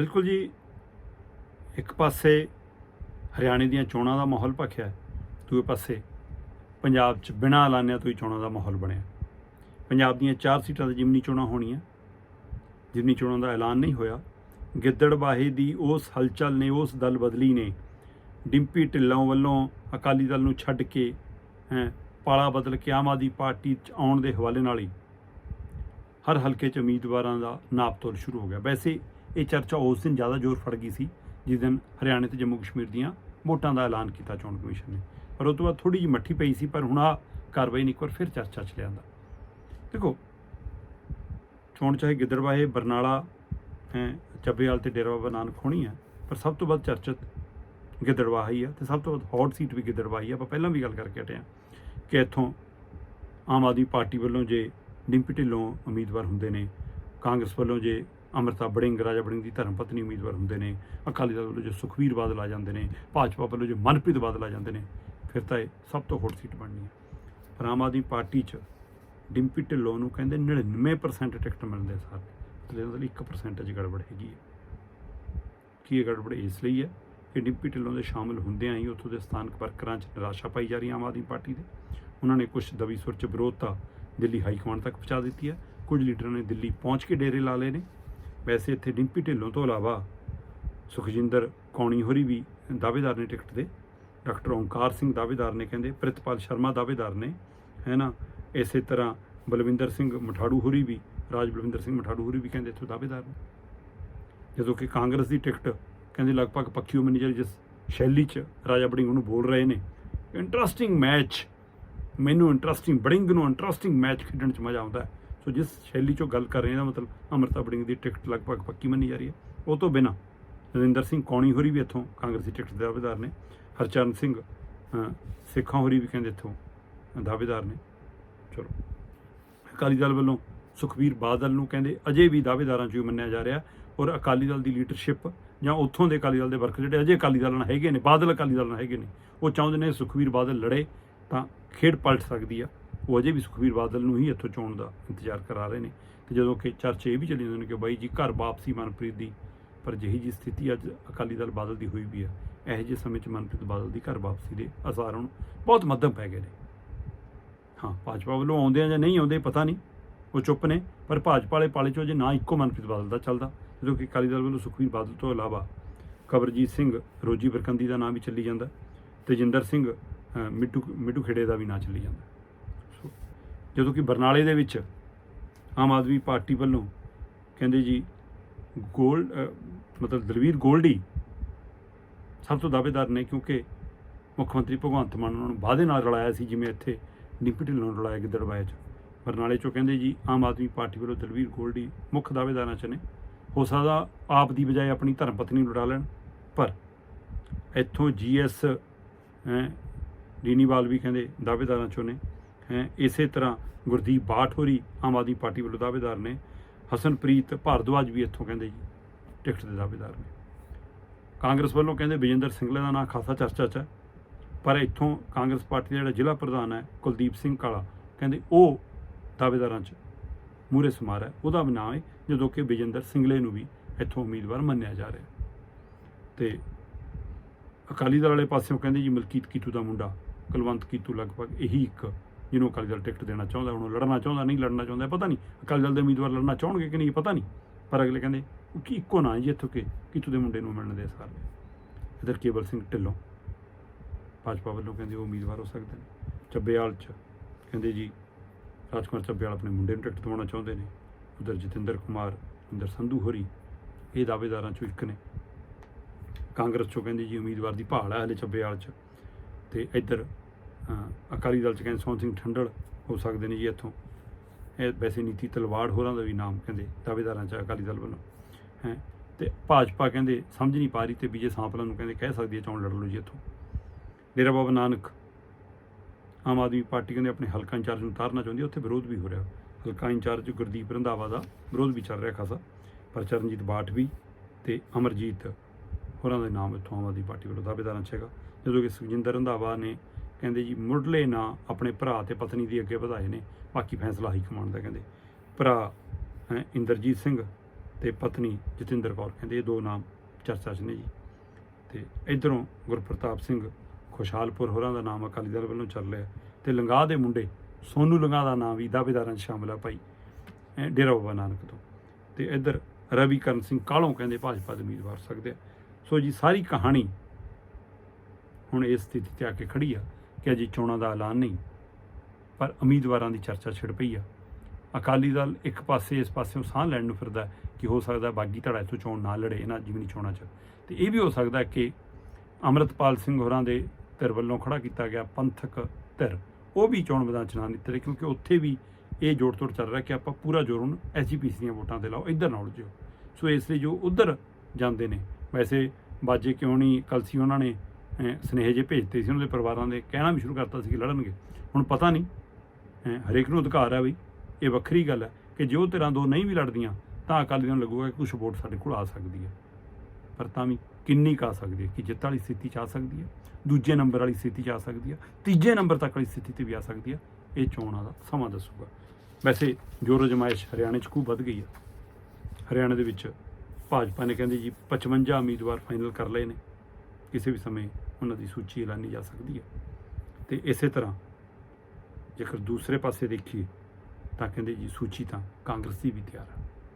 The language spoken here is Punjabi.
ਬਿਲਕੁਲ ਜੀ ਇੱਕ ਪਾਸੇ ਹਰਿਆਣੇ ਦੀਆਂ ਚੋਣਾਂ ਦਾ ਮਾਹੌਲ ਭਖਿਆ ਹੈ, ਦੂਜੇ ਪਾਸੇ ਪੰਜਾਬ 'ਚ ਬਿਨਾਂ ਐਲਾਨਿਆਂ ਤੋਂ ਹੀ ਚੋਣਾਂ ਦਾ ਮਾਹੌਲ ਬਣਿਆ। ਪੰਜਾਬ ਦੀਆਂ ਚਾਰ ਸੀਟਾਂ ਤੇ ਜਿਮਨੀ ਚੋਣਾਂ ਹੋਣੀਆਂ। ਜਿਮਨੀ ਚੋਣਾਂ ਦਾ ਐਲਾਨ ਨਹੀਂ ਹੋਇਆ। ਗਿੱਦੜਬਾਹੇ ਦੀ ਉਸ ਹਲਚਲ ਨੇ ਉਸ ਦਲ ਬਦਲੀ ਨੇ ਡਿੰਪੀ ਢਿੱਲੋਂ ਵੱਲੋਂ ਅਕਾਲੀ ਦਲ ਨੂੰ ਛੱਡ ਕੇ ਹੈਂ ਪਾਲਾ ਬਦਲ ਕੇ ਆਮ ਆਦਮੀ ਪਾਰਟੀ 'ਚ ਆਉਣ ਦੇ ਹਵਾਲੇ ਨਾਲ ਹੀ ਹਰ ਹਲਕੇ 'ਚ ਉਮੀਦਵਾਰਾਂ ਦਾ ਨਾਪਤੋਲ ਸ਼ੁਰੂ ਹੋ ਗਿਆ। ਵੈਸੇ ਇਹ ਚਰਚਾ ਉਸ ਦਿਨ ਜ਼ਿਆਦਾ ਜ਼ੋਰ ਫੜ ਗਈ ਸੀ, ਜਿਸ ਦਿਨ ਹਰਿਆਣੇ ਤੇ ਜੰਮੂ ਕਸ਼ਮੀਰ ਦੀਆਂ ਵੋਟਾਂ ਦਾ ਐਲਾਨ ਕੀਤਾ ਚੋਣ ਕਮਿਸ਼ਨ ਨੇ। ਪਰ ਉਸ ਤੋਂ ਬਾਅਦ ਥੋੜੀ ਜਿਹੀ ਮੱਠੀ ਪਈ ਸੀ, ਪਰ ਹੁਣ ਆ ਕਾਰਵਾਈ ਨੇ ਇੱਕ ਵਾਰ ਫਿਰ ਚਰਚਾ 'ਚ ਲਿਆਂਦਾ। ਦੇਖੋ, ਚੋਣ ਚਾਹੇ ਗਿੱਦੜਬਾਹੇ, ਬਰਨਾਲਾ, ਹੈ ਚੱਬੇਵਾਲ ਤੇ ਡੇਰਾ ਬਾਬਾ ਨਾਨਕ ਹੋਣੀ ਹੈ, ਪਰ ਸਭ ਤੋਂ ਵੱਧ ਚਰਚਿਤ ਗਿੱਦੜਬਾਹਾ ਆ ਤੇ ਸਭ ਤੋਂ ਵੱਧ ਹੌਟ ਸੀਟ ਵੀ ਗਿੱਦੜਬਾਹਾ ਆ। ਆਪਾਂ ਪਹਿਲਾਂ ਵੀ ਗੱਲ ਕਰਕੇ ਹਟੇ ਹਾਂ ਕਿ ਇੱਥੋਂ ਆਮ ਆਦਮੀ ਪਾਰਟੀ ਵੱਲੋਂ ਜੇ ਡਿੰਪੀ ਢਿੱਲੋਂ ਉਮੀਦਵਾਰ ਹੁੰਦੇ ਨੇ, ਕਾਂਗਰਸ ਵੱਲੋਂ ਜੇ ਅਮਰਤਾ ਬੜਿੰਗ ਰਾਜਾ ਬੜਿੰਗ ਦੀ ਧਰਮ ਪਤਨੀ ਉਮੀਦਵਾਰ ਹੁੰਦੇ ਨੇ, ਅਕਾਲੀ ਦਲ ਵੱਲੋਂ ਜੋ ਸੁਖਵੀਰ ਬਾਦਲ ਆ ਜਾਂਦੇ ਨੇ, ਭਾਜਪਾ ਵੱਲੋਂ ਜੋ ਮਨਪ੍ਰੀਤ ਬਾਦਲ ਆ ਜਾਂਦੇ ਨੇ, ਫਿਰ ਤਾਂ ਇਹ ਸਭ ਤੋਂ ਹੌਟ ਸੀਟ ਬਣਨੀ ਹੈ। ਪਰ ਆਮ ਆਦਮੀ ਪਾਰਟੀ 'ਚ ਡਿੰਪੀ ਢਿੱਲੋਂ ਨੂੰ ਕਹਿੰਦੇ 99% ਟਿਕਟ ਮਿਲਦੇ ਸਾਰੇ, ਮਤਲਬ ਇਹਦਾ ਲਈ 1% 'ਚ ਗੜਬੜ ਹੈਗੀ ਹੈ। ਕੀ ਇਹ ਗੜਬੜ ਇਸ ਲਈ ਹੈ ਕਿ ਡਿੰਪੀ ਢਿੱਲੋਂ ਦੇ ਸ਼ਾਮਲ ਹੁੰਦਿਆਂ ਹੀ ਉੱਥੋਂ ਦੇ ਸਥਾਨਕ ਵਰਕਰਾਂ 'ਚ ਨਿਰਾਸ਼ਾ ਪਾਈ ਜਾ ਰਹੀ ਹੈ ਆਮ ਆਦਮੀ ਪਾਰਟੀ ਦੇ। ਉਹਨਾਂ ਨੇ ਕੁਝ ਦਬੀ ਸੁਰ 'ਚ ਵਿਰੋਧਤਾ ਦਿੱਲੀ ਹਾਈ ਕਮਾਂਡ ਤੱਕ ਪਹੁੰਚਾ ਦਿੱਤੀ ਹੈ। ਕੁਝ ਲੀਡਰਾਂ ਨੇ ਦਿੱਲੀ ਪਹੁੰਚ ਕੇ ਡੇਰੇ ਲਾ ਲਏ ਨੇ। ਵੈਸੇ ਇੱਥੇ ਡਿੰਪੀ ਢਿੱਲੋਂ ਤੋਂ ਇਲਾਵਾ ਸੁਖਜਿੰਦਰ ਕੌਣੀ ਹੋਰੀ ਵੀ ਦਾਅਵੇਦਾਰ ਨੇ ਟਿਕਟ ਦੇ ਡਾਕਟਰ ਓਂਕਾਰ ਸਿੰਘ ਦਾਅਵੇਦਾਰ ਨੇ ਕਹਿੰਦੇ, ਪ੍ਰਿਤਪਾਲ ਸ਼ਰਮਾ ਦਾਅਵੇਦਾਰ ਨੇ ਹੈ ਨਾ ਇਸੇ ਤਰ੍ਹਾਂ ਬਲਵਿੰਦਰ ਸਿੰਘ ਮਠਾੜੂ ਹੋਰੀ ਵੀ, ਰਾਜ ਬਲਵਿੰਦਰ ਸਿੰਘ ਮਠਾੜੂ ਹੋਰੀ ਵੀ ਕਹਿੰਦੇ ਇੱਥੋਂ ਦਾਅਵੇਦਾਰ ਨੇ। ਜਦੋਂ ਕਿ ਕਾਂਗਰਸ ਦੀ ਟਿਕਟ ਕਹਿੰਦੇ ਲਗਭਗ ਪੱਕੀ ਹੋ ਮੈਨੇਜਰ ਜਿਸ ਸ਼ੈਲੀ 'ਚ ਰਾਜਾ ਬੜਿੰਗ ਨੂੰ ਬੋਲ ਰਹੇ ਨੇ ਇੰਟਰਸਟਿੰਗ ਮੈਚ ਮੈਨੂੰ ਇੰਟਰਸਟਿੰਗ ਬੜਿੰਗ ਨੂੰ ਇੰਟਰਸਟਿੰਗ ਮੈਚ ਖੇਡਣ 'ਚ ਮਜ਼ਾ ਆਉਂਦਾ ਹੈ। ਸੋ ਜਿਸ ਸ਼ੈਲੀ 'ਚੋਂ ਗੱਲ ਕਰ ਰਹੇ ਹਾਂ, ਮਤਲਬ ਅਮਰਤਾ ਬੜਿੰਗ ਦੀ ਟਿਕਟ ਲਗਭਗ ਪੱਕੀ ਮੰਨੀ ਜਾ ਰਹੀ ਹੈ। ਉਹ ਤੋਂ ਬਿਨਾ ਨਰਿੰਦਰ ਸਿੰਘ ਕੌਣੀ ਹੋਰੀ ਵੀ ਇੱਥੋਂ ਕਾਂਗਰਸੀ ਟਿਕਟ ਦੇ ਦਾਅਵੇਦਾਰ ਨੇ। ਹਰਚਰਨ ਸਿੰਘ ਸਿੱਖਾਂ ਹੋਰੀ ਵੀ ਕਹਿੰਦੇ ਇੱਥੋਂ ਦਾਅਵੇਦਾਰ ਨੇ। ਚਲੋ, ਅਕਾਲੀ ਦਲ ਵੱਲੋਂ ਸੁਖਬੀਰ ਬਾਦਲ ਨੂੰ ਕਹਿੰਦੇ ਅਜੇ ਵੀ ਦਾਅਵੇਦਾਰਾਂ 'ਚੋਂ ਹੀ ਮੰਨਿਆ ਜਾ ਰਿਹਾ ਔਰ ਅਕਾਲੀ ਦਲ ਦੀ ਲੀਡਰਸ਼ਿਪ ਜਾਂ ਉੱਥੋਂ ਦੇ ਅਕਾਲੀ ਦਲ ਦੇ ਵਰਕਰ ਜਿਹੜੇ ਅਜੇ ਅਕਾਲੀ ਦਲ ਨਾਲ ਹੈਗੇ ਨੇ, ਬਾਦਲ ਅਕਾਲੀ ਦਲ ਨਾਲ ਹੈਗੇ ਨੇ, ਉਹ ਚਾਹੁੰਦੇ ਨੇ ਸੁਖਬੀਰ ਬਾਦਲ ਲੜੇ ਤਾਂ ਖੇਡ ਪਲਟ ਸਕਦੀ ਆ। ਉਹ ਅਜੇ ਵੀ ਸੁਖਬੀਰ ਬਾਦਲ ਨੂੰ ਹੀ ਇੱਥੋਂ ਚੋਣ ਦਾ ਇੰਤਜ਼ਾਰ ਕਰਾ ਰਹੇ ਨੇ ਤੇ ਜਦੋਂ ਕਿ ਚਰਚੇ ਇਹ ਵੀ ਚੱਲੀ ਜਾਂਦੇ ਨੇ ਕਿ ਬਾਈ ਜੀ ਘਰ ਵਾਪਸੀ ਮਨਪ੍ਰੀਤ ਦੀ, ਪਰ ਜਿਹੀ ਜੀ ਸਥਿਤੀ ਅੱਜ ਅਕਾਲੀ ਦਲ ਬਾਦਲ ਦੀ ਹੋਈ ਵੀ ਆ ਇਹੋ ਜਿਹੇ ਸਮੇਂ 'ਚ ਮਨਪ੍ਰੀਤ ਬਾਦਲ ਦੀ ਘਰ ਵਾਪਸੀ ਦੇ ਅਸਾਰ ਹੁਣ ਬਹੁਤ ਮੱਧਮ ਪੈ ਗਏ ਨੇ। ਹਾਂ, ਭਾਜਪਾ ਵੱਲੋਂ ਆਉਂਦੇ ਆ ਜਾਂ ਨਹੀਂ ਆਉਂਦੇ ਪਤਾ ਨਹੀਂ, ਉਹ ਚੁੱਪ ਨੇ, ਪਰ ਭਾਜਪਾ ਵਾਲੇ ਪਾਲੇ ਚੋਂ ਜੇ ਨਾ ਇੱਕੋ ਮਨਪ੍ਰੀਤ ਬਾਦਲ ਦਾ ਚੱਲਦਾ, ਜਦੋਂ ਕਿ ਅਕਾਲੀ ਦਲ ਵੱਲੋਂ ਸੁਖਬੀਰ ਬਾਦਲ ਤੋਂ ਇਲਾਵਾ ਕਬਰਜੀਤ ਸਿੰਘ ਰੋਜੀ ਬਰਕੰਦੀ ਦਾ ਨਾਮ ਵੀ ਚੱਲੀ ਜਾਂਦਾ ਤੇਜਿੰਦਰ ਸਿੰਘ ਮਿੱਟੂ ਮਿੱਟੂ ਖੇੜੇ ਦਾ ਵੀ ਨਾਂ ਚੱਲੀ ਜਾਂਦਾ। ਜਦੋਂ ਕਿ ਬਰਨਾਲੇ ਦੇ ਵਿੱਚ ਆਮ ਆਦਮੀ ਪਾਰਟੀ ਵੱਲੋਂ ਕਹਿੰਦੇ ਜੀ ਗੋਲਡ ਮਤਲਬ ਦਲਵੀਰ ਗੋਲਡੀ ਸਭ ਤੋਂ ਦਾਅਵੇਦਾਰ ਨੇ ਕਿਉਂਕਿ ਮੁੱਖ ਮੰਤਰੀ ਭਗਵੰਤ ਮਾਨ ਉਹਨਾਂ ਨੂੰ ਵਾਅਦੇ ਨਾਲ ਰਲਾਇਆ ਸੀ ਜਿਵੇਂ ਇੱਥੇ ਡਿੰਪੀ ਢਿੱਲੋਂ ਨੂੰ ਰਲਾਇਆ ਗਿੱਦੜਬਾਹੇ 'ਚ। ਬਰਨਾਲੇ 'ਚੋਂ ਕਹਿੰਦੇ ਜੀ ਆਮ ਆਦਮੀ ਪਾਰਟੀ ਵੱਲੋਂ ਦਲਵੀਰ ਗੋਲਡੀ ਮੁੱਖ ਦਾਅਵੇਦਾਰਾਂ 'ਚ ਨੇ। ਹੋ ਸਕਦਾ ਆਪ ਦੀ ਬਜਾਏ ਆਪਣੀ ਧਰਮ ਪਤਨੀ ਨੂੰ ਲੜਾ ਲੈਣ, ਪਰ ਇੱਥੋਂ ਜੀਐਸ ਹੈ ਰੀਨੀਵਾਲ ਵੀ ਕਹਿੰਦੇ ਦਾਅਵੇਦਾਰਾਂ 'ਚੋਂ ਨੇ। ਇਸੇ ਤਰ੍ਹਾਂ ਗੁਰਦੀਪ ਬਾਠ ਹੋਰੀ ਆਮ ਆਦਮੀ ਪਾਰਟੀ ਵੱਲੋਂ ਦਾਅਵੇਦਾਰ ਨੇ, ਹਸਨਪ੍ਰੀਤ ਭਾਰਦਵਾਜ ਵੀ ਇੱਥੋਂ ਕਹਿੰਦੇ ਜੀ, ਟਿਕਟ ਦੇ ਦਾਅਵੇਦਾਰ ਨੇ। ਕਾਂਗਰਸ ਵੱਲੋਂ ਕਹਿੰਦੇ ਵਿਜੇਂਦਰ ਸਿੰਗਲਾ ਦਾ ਨਾਂ ਖਾਸਾ ਚਰਚਾ 'ਚ ਹੈ, ਪਰ ਇੱਥੋਂ ਕਾਂਗਰਸ ਪਾਰਟੀ ਦਾ ਜਿਹੜਾ ਜ਼ਿਲ੍ਹਾ ਪ੍ਰਧਾਨ ਹੈ, ਕੁਲਦੀਪ ਸਿੰਘ ਕਾਲਾ, ਕਹਿੰਦੇ ਉਹ ਦਾਅਵੇਦਾਰਾਂ 'ਚ ਮੂਰੇ ਸਮਾਰ ਹੈ। ਉਹਦਾ ਵੀ ਨਾਂ ਹੈ, ਜਦੋਂ ਕਿ ਵਿਜੇਂਦਰ ਸਿੰਗਲੇ ਨੂੰ ਵੀ ਇੱਥੋਂ ਉਮੀਦਵਾਰ ਮੰਨਿਆ ਜਾ ਰਿਹਾ ਤੇ ਅਕਾਲੀ ਦਲ ਵਾਲੇ ਪਾਸਿਓਂ ਕਹਿੰਦੇ ਜੀ ਮਲਕੀਤ ਕੀਤੂ ਦਾ ਮੁੰਡਾ, ਕੁਲਵੰਤ ਕੀਤੂ ਲਗਭਗ ਇਹੀ ਇੱਕ ਜਿਹਨੂੰ ਅਕਾਲੀ ਦਲ ਟਿਕਟ ਦੇਣਾ ਚਾਹੁੰਦਾ ਉਹਨੂੰ ਲੜਨਾ ਚਾਹੁੰਦਾ, ਨਹੀਂ ਲੜਨਾ ਚਾਹੁੰਦਾ, ਪਤਾ ਨਹੀਂ। ਅਕਾਲੀ ਦਲ ਦੇ ਉਮੀਦਵਾਰ ਲੜਨਾ ਚਾਹਣਗੇ ਕਿ ਨਹੀਂ, ਪਤਾ ਨਹੀਂ। ਪਰ ਅਗਲੇ ਕਹਿੰਦੇ, ਉਹ ਕੀ ਇੱਕੋ ਨਾਂ ਜੀ ਇੱਥੋਂ ਕਿ ਕੀਤੂ ਦੇ ਮੁੰਡੇ ਨੂੰ ਮਿਲਣ ਦੇ ਸਾਰ ਨੇ ਇਧਰ ਕੇਵਲ ਸਿੰਘ ਢਿੱਲੋਂ। ਭਾਜਪਾ ਵੱਲੋਂ ਕਹਿੰਦੇ ਉਹ ਉਮੀਦਵਾਰ ਹੋ ਸਕਦੇ ਨੇ। ਚੱਬੇਵਾਲ ਚ ਕਹਿੰਦੇ ਜੀ, ਰਾਜਕੁਮਾਰ ਚੱਬੇਵਾਲ ਆਪਣੇ ਮੁੰਡੇ ਨੂੰ ਟਿਕਟ ਦਿਵਾਉਣਾ ਚਾਹੁੰਦੇ ਨੇ। ਉਧਰ ਜਤਿੰਦਰ ਕੁਮਾਰ ਇੰਦਰ ਸੰਧੂ ਹੋਰੀ, ਇਹ ਦਾਅਵੇਦਾਰਾਂ ਚੋਂ ਇੱਕ ਨੇ। ਕਾਂਗਰਸ ਚੋਂ ਕਹਿੰਦੇ ਜੀ, ਉਮੀਦਵਾਰ ਦੀ ਭਾਲ ਹੈ ਹਲੇ ਚੱਬੇਵਾਲ ਚ। ਤੇ ਇੱਧਰ ਅਕਾਲੀ ਦਲ ਚ ਕਹਿੰਦੇ ਸੋਹਣ ਸਿੰਘ ਠੰਡਲ ਹੋ ਸਕਦੇ ਨੇ ਜੀ ਇੱਥੋਂ। ਇਹ ਵੈਸੇ ਨੀਤੀ ਤਲਵਾੜ ਹੋਰਾਂ ਦਾ ਵੀ ਨਾਮ ਕਹਿੰਦੇ, ਦਾਅਵੇਦਾਰਾਂ ਚ ਅਕਾਲੀ ਦਲ ਵੱਲੋਂ। ਹੈ, ਤੇ ਭਾਜਪਾ ਕਹਿੰਦੇ ਸਮਝ ਨਹੀਂ ਪਾ ਰਹੀ ਤੇ ਵਿਜੇ ਸਾਂਪਲਾ ਨੂੰ ਕਹਿੰਦੇ ਕਹਿ ਸਕਦੀ ਹੈ ਚੋਣ ਲੜ ਲਓ ਜੀ ਇੱਥੋਂ। ਡੇਰਾ ਬਾਬਾ ਨਾਨਕ, ਆਮ ਆਦਮੀ ਪਾਰਟੀ ਕਹਿੰਦੇ ਆਪਣੇ ਹਲਕਾ ਇੰਚਾਰਜ ਨੂੰ ਉਤਾਰਨਾ ਚਾਹੁੰਦੀ ਉੱਥੇ ਵਿਰੋਧ ਵੀ ਹੋ ਰਿਹਾ। ਹਲਕਾ ਇੰਚਾਰਜ ਗੁਰਦੀਪ ਰੰਧਾਵਾ ਦਾ ਵਿਰੋਧ ਵੀ ਚੱਲ ਰਿਹਾ ਖਾਸਾ। ਪਰ ਚਰਨਜੀਤ ਬਾਠ ਵੀ ਤੇ ਅਮਰਜੀਤ ਹੋਰਾਂ ਦੇ ਨਾਮ ਇੱਥੋਂ ਆਮ ਆਦਮੀ ਪਾਰਟੀ ਵੱਲੋਂ ਦਾਅਵੇਦਾਰਾਂ 'ਚ ਹੈਗਾ। ਜਦੋਂ ਕਿ ਸੁਖਜਿੰਦਰ ਰੰਧਾਵਾ ਨੇ ਕਹਿੰਦੇ ਜੀ ਮੁੱਢਲੇ ਨਾਂ ਆਪਣੇ ਭਰਾ ਤੇ ਪਤਨੀ ਦੀ ਅੱਗੇ ਵਧਾਏ ਨੇ, ਬਾਕੀ ਫੈਸਲਾ ਹਾਈ ਕਮਾਂਡ ਦਾ ਕਹਿੰਦੇ। ਭਰਾ ਇੰਦਰਜੀਤ ਸਿੰਘ ਤੇ ਪਤਨੀ ਜਤਿੰਦਰ ਕੌਰ ਕਹਿੰਦੇ, ਇਹ ਦੋ ਨਾਮ ਚਰਚਾ 'ਚ ਨੇ ਜੀ। ਤੇ ਇਧਰੋਂ ਗੁਰਪ੍ਰਤਾਪ ਸਿੰਘ ਖੁਸ਼ਹਾਲਪੁਰ ਹੋਰਾਂ ਦਾ ਨਾਮ ਅਕਾਲੀ ਦਲ ਵੱਲੋਂ ਚੱਲ ਰਿਹਾ ਤੇ ਲੰਗਾਹ ਦੇ ਮੁੰਡੇ ਸੋਨੂ ਲੰਗਾਹ ਦਾ ਨਾਮ ਵੀ ਦਾਅਵੇਦਾਰਾਂ 'ਚ ਸ਼ਾਮਲ ਆ ਭਾਈ ਡੇਰਾ ਬਾਬਾ ਨਾਨਕ ਤੋਂ। ਤੇ ਇੱਧਰ ਰਵੀ ਕਰਨ ਸਿੰਘ ਕਾਲੋਂ ਕਹਿੰਦੇ ਭਾਜਪਾ ਦੇ ਉਮੀਦਵਾਰ ਸਕਦੇ ਆ। ਸੋ ਜੀ ਸਾਰੀ ਕਹਾਣੀ ਹੁਣ ਇਸ ਸਥਿਤੀ ਤੇ ਆ ਕੇ ਖੜੀ ਆ। ਕਿ ਅਜੇ ਚੋਣਾਂ ਦਾ ਐਲਾਨ ਨਹੀਂ। ਪਰ ਉਮੀਦਵਾਰਾਂ ਦੀ ਚਰਚਾ ਛਿੜ ਪਈ ਆ। ਅਕਾਲੀ ਦਲ ਇੱਕ ਪਾਸੇ ਇਸ ਪਾਸਿਓਂ ਸਾਹ ਲੈਣ ਨੂੰ ਫਿਰਦਾ ਕਿ ਹੋ ਸਕਦਾ ਬਾਗੀ ਧੜਾ ਇੱਥੋਂ ਚੋਣ ਨਾ ਲੜੇ ਇਹਨਾਂ ਜਿਮਨੀ ਚੋਣਾਂ 'ਚ। ਤੇ ਇਹ ਵੀ ਹੋ ਸਕਦਾ ਕਿ ਅੰਮ੍ਰਿਤਪਾਲ ਸਿੰਘ ਹੋਰਾਂ ਦੇ ਧਿਰ ਵੱਲੋਂ ਖੜਾ ਕੀਤਾ ਗਿਆ ਪੰਥਕ ਧਿਰ, ਉਹ ਵੀ ਚੋਣ ਮੈਦਾਨ 'ਚ ਨਾ ਨਿੱਤਰੇ, ਕਿਉਂਕਿ ਉੱਥੇ ਵੀ ਇਹ ਜੋੜ ਤੋੜ ਚੱਲ ਰਿਹਾ ਕਿ ਆਪਾਂ ਪੂਰਾ ਜ਼ੋਰ ਹੁਣ ਐਸਜੀਪੀਸੀ ਦੀਆਂ ਵੋਟਾਂ ਤੇ ਲਾਓ, ਇੱਧਰ ਨਾ ਉੜ ਜਿਓ। ਸੋ ਇਸ ਲਈ ਜੋ ਉਧਰ ਜਾਂਦੇ ਨੇ, ਵੈਸੇ ਬਾਜੇ ਕਿਉਂ ਨਹੀਂ, ਕਲਸੀ ਉਹਨਾਂ ਨੇ ਸੁਨੇਹੇ ਜੇ ਭੇਜਤੇ ਸੀ ਉਹਨਾਂ ਦੇ ਪਰਿਵਾਰਾਂ ਦੇ ਕਹਿਣਾ ਵੀ ਸ਼ੁਰੂ ਕਰਤਾ ਸੀ ਕਿ ਲੜਨਗੇ। ਹੁਣ ਪਤਾ ਨਹੀਂ ਅਹ, ਹਰੇਕ ਨੂੰ ਅਧਿਕਾਰ ਹੈ ਬਈ ਇਹ ਵੱਖਰੀ ਗੱਲ ਹੈ ਕਿ ਜੋ ਧਿਰਾਂ ਦੋ ਨਹੀਂ ਵੀ ਲੜਦੀਆਂ ਤਾਂ ਅਕਾਲੀਆਂ ਨੂੰ ਲੱਗੂਗਾ ਕਿ ਕੁਝ ਵੋਟ ਸਾਡੇ ਕੋਲ ਆ ਸਕਦੀ ਹੈ। ਪਰ ਤਾਂ ਵੀ ਕਿੰਨੀ ਕੁ ਆ ਸਕਦੀ ਹੈ ਕਿ ਜਿੱਤ ਵਾਲੀ ਸਥਿਤੀ ਚ ਆ ਸਕਦੀ ਹੈ ਦੂਜੇ ਨੰਬਰ ਵਾਲੀ ਸਥਿਤੀ ਚ ਆ ਸਕਦੀ ਹੈ ਤੀਜੇ ਨੰਬਰ ਤੱਕ ਵਾਲੀ ਸਥਿਤੀ ਤੇ ਵੀ ਆ ਸਕਦੀ ਹੈ ਇਹ ਚੋਣਾਂ ਦਾ ਸਮਾਂ ਦੱਸੂਗਾ। ਵੈਸੇ ਜੋਰ ਅਜਮਾਇਸ਼ ਹਰਿਆਣੇ ਚ ਖੂਬ ਵੱਧ ਗਈ ਹੈ। ਹਰਿਆਣਾ ਦੇ ਵਿੱਚ ਭਾਜਪਾ ਨੇ ਕਹਿੰਦੇ ਜੀ 55 ਉਮੀਦਵਾਰ ਫਾਈਨਲ ਕਰ ਲਏ ਨੇ। ਕਿਸੇ ਵੀ ਸਮੇਂ ਉਹਨਾਂ ਦੀ ਸੂਚੀ ਐਲਾਨੀ ਜਾ ਸਕਦੀ ਹੈ। ਤੇ ਇਸੇ ਤਰ੍ਹਾਂ ਜੇਕਰ ਦੂਸਰੇ ਪਾਸੇ ਦੇਖੀਏ ਤਾਂ ਕਹਿੰਦੇ ਜੀ ਸੂਚੀ ਤਾਂ ਕਾਂਗਰਸ ਦੀ ਵੀ ਤਿਆਰ ਹੈ